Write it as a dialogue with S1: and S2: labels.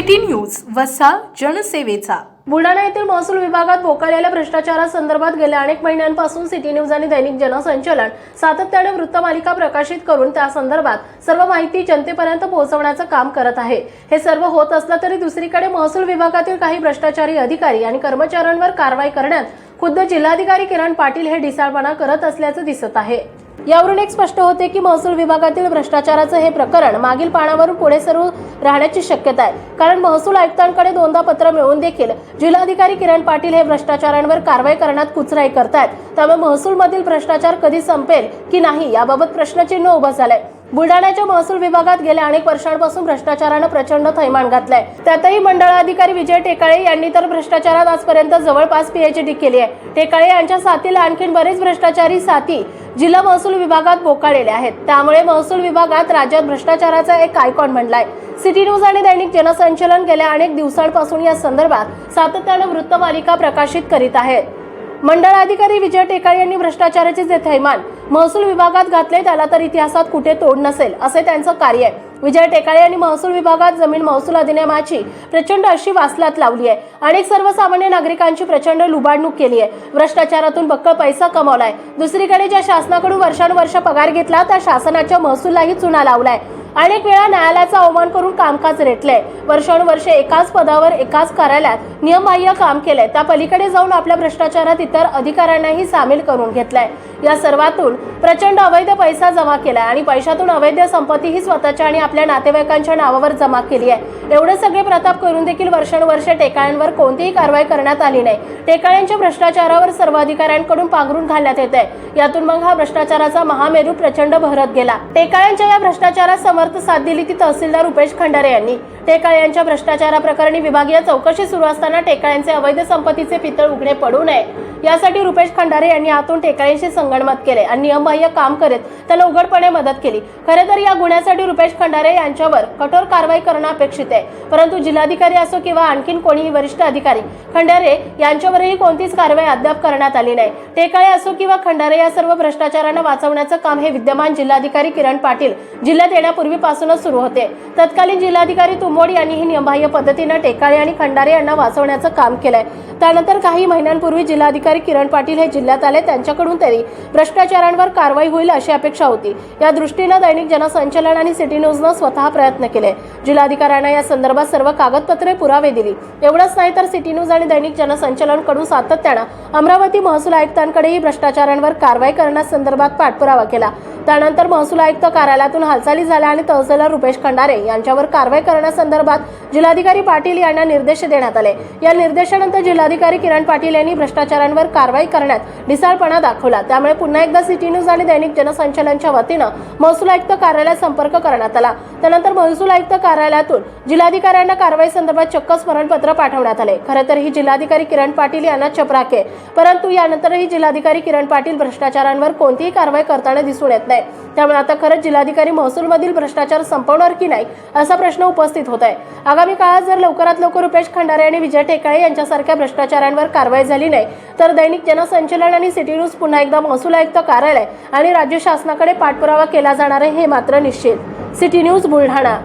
S1: City news वसा जनसेवेचा.
S2: बुलढाणा येथील महसूल विभागात बोकाळलेल्या भ्रष्टाचारासंदर्भात गेल्या अनेक महिन्यांपासून सिटी न्यूज आणि दैनिक जनसंचलन सातत्याने वृत्तमालिका प्रकाशित करून त्या संदर्भात सर्व माहिती जनतेपर्यंत पोहोचवण्याचं काम करत आहे. हे सर्व होत असलं तरी दुसरीकडे महसूल विभागातील काही भ्रष्टाचारी अधिकारी आणि कर्मचाऱ्यांवर कारवाई करण्यात खुद्द जिल्हाधिकारी किरण पाटील हे ढिसाळपणा करत असल्याचं दिसत आहे. यावरून एक स्पष्ट होते की महसूल विभागातील भ्रष्टाचाराचं हे प्रकरण मागील पानावरून पुढे सरू राहण्याची शक्यता आहे. कारण महसूल आयुक्तांकडे दोनदा पत्र मिळवून देखील जिल्हाधिकारी किरण पाटील हे भ्रष्टाचारांवर कारवाई करण्यात कुचराई करतायत. त्यामुळे महसूलमधील भ्रष्टाचार कधी संपेल की नाही याबाबत प्रश्नचिन्ह उभं झालंय. बुलढाण्याच्या महसूल विभागात गेल्या अनेक वर्षांपासून भ्रष्टाचारानं प्रचंड थैमान घातलंय. त्यातही मंडळाधिकारी विजय टेकाळे यांनी तर भ्रष्टाचारात आजपर्यंत जवळपास पीएचडी केली आहे. टेकाळे यांच्या साथीला आणखीन बरेच भ्रष्टाचारी साथी जिल्हा महसूल विभागात बोकाळलेले आहेत. त्यामुळे महसूल विभागात राज्यात भ्रष्टाचाराचा एक आयकॉन म्हणलाय सिटी न्यूज आणि दैनिक जनसंचलन गेल्या अनेक दिवसांपासून या संदर्भात सातत्यानं वृत्तमालिका प्रकाशित करीत आहेत. मंडळ अधिकारी विजय टेकाळे यांनी भ्रष्टाचाराचे जे थैमान महसूल विभागात घातले त्याला तर इतिहासात कुठे तोड नसेल असे त्यांचं कार्य आहे. विजय टेकाळे यांनी महसूल विभागात जमीन महसूल अधिनियमाची प्रचंड अशी वासलात लावली आहे. अनेक सर्वसामान्य नागरिकांची प्रचंड लुबाडणूक केली आहे. भ्रष्टाचारातून बक्कळ पैसा कमावलाय. दुसरीकडे ज्या शासनाकडून वर्षानुवर्ष पगार घेतला त्या शासनाच्या महसूललाही चुना लावलाय. अनेक वेळा न्यायालयाचा अवमान करून कामकाज रेटलंय. वर्षानुवर्षे एकाच पदावर एकाच कार्यालयात नियमबाह्य काम केलंय. त्या पलीकडे जाऊन आपल्या भ्रष्टाचारात इतर अधिकाऱ्यांनाही सामील करून घेतलाय. या सर्वातून प्रचंड अवैध पैसा जमा केलाय आणि पैशातून अवैध संपत्तीही स्वतःच्या आणि आपल्या नातेवाईकांच्या नावावर जमा केली आहे एवढे सगळे प्रताप करून देखील वर्षानुवर्षे टेकाळ्यांवर कोणतीही कारवाई करण्यात आली नाही. टेकाळ्यांच्या भ्रष्टाचारावर सर्व अधिकाऱ्यांकडून पांघरून घालण्यात येत आहे यातून मग हा भ्रष्टाचाराचा महामेरू प्रचंड भरत गेला. टेकाळ्यांच्या या भ्रष्टाचारात समर्थ साथ दिली ती तहसीलदार रुपेश खंडारे यांनी. टेकाळे यांच्या भ्रष्टाचाराप्रकरणी विभागीय चौकशी सुरू असताना टेकाळ्यांचे अवैध संपत्तीचे पितळ उघडे पडू नये. यासाठी रुपेश खंडारे यांनी आतून टेकाळ्यांशी संगणमत केले आणि नियमबाह्य काम करत त्याला उघडपणे मदत केली. खरे तर या गुन्ह्यासाठी रुपेश खंडारे यांच्यावर कठोर कारवाई करणं अपेक्षित आहे. परंतु जिल्हाधिकारी असो किंवा आणखीन कोणीही वरिष्ठ अधिकारी खंडारे यांच्यावरही कोणतीच कारवाई अद्याप करण्यात आली नाही. टेकाळे असो किंवा खंडारे या सर्व भ्रष्टाचारांना वाचवण्याचं काम हे विद्यमान जिल्हाधिकारी किरण पाटील जिल्ह्यात पूर्वीपासूनच सुरू होते. तत्कालीन जिल्हाधिकारी तुंबोडी यांनी ही नियमबाह्य पद्धतीनं टेकाळे आणि खंडारे यांना वाचवण्याचं काम केलंय. त्यानंतर काही महिन्यांपूर्वी जिल्हाधिकारी किरण पाटील हे जिल्ह्यात आले. त्यांच्याकडून तरी भ्रष्टाचारांवर कारवाई होईल अशी अपेक्षा होती. या दृष्टीनं दैनिक जनसंचलन आणि सिटी न्यूजनं स्वतः प्रयत्न केले. जिल्हाधिकाऱ्यांना या संदर्भात सर्व कागदपत्रे पुरावे दिली. एवढंच नाही तर सिटी न्यूज आणि दैनिक जनसंचलनकडून सातत्यानं अमरावती महसूल आयुक्तांकडेही भ्रष्टाचारांवर कारवाई करण्यासंदर्भात पाठपुरावा केला. त्यानंतर महसूल आयुक्त कार्यालयातून हालचाली झाल्या आणि आणि तहसीलदार रुपेश खंडारे यांच्यावर कारवाई करण्यासंदर्भात जिल्हाधिकारी पाटील यांना निर्देश देण्यात आले. या निर्देशानंतर जिल्हाधिकारी किरण पाटील यांनी भ्रष्टाचारांवर कारवाई करण्यात ढिसाळपणा दाखवला. त्यामुळे पुन्हा एकदा सिटी न्यूज आणि दैनिक जनसंचलनच्या वतीनं महसूल आयुक्त कार्यालयात संपर्क करण्यात आला. त्यानंतर महसूल आयुक्त कार्यालयातून जिल्हाधिकाऱ्यांना कारवाई संदर्भात चक्क स्मरणपत्र पाठवण्यात आले. खरं तर ही जिल्हाधिकारी किरण पाटील यांना चपराके परंतु यानंतरही जिल्हाधिकारी किरण पाटील भ्रष्टाचारांवर कोणतीही कारवाई करताना दिसून येत नाही. त्यामुळे आता खरंच जिल्हाधिकारी महसूलमधील भ्रष्टाचार भ्रष्टाचार संपवणार की नाही असा प्रश्न उपस्थित होत आहे आगामी काळात जर लवकरात लवकर रुपेश खंडारे आणि विजय टेकाळे यांच्यासारख्या भ्रष्टाचारांवर कारवाई झाली नाही तर दैनिक जनसंचलन आणि सिटी न्यूज पुन्हा एकदा महसूल आयुक्त कार्यालय आणि राज्य शासनाकडे पाठपुरावा केला जाणार आहे हे मात्र निश्चित. City news Buldhana.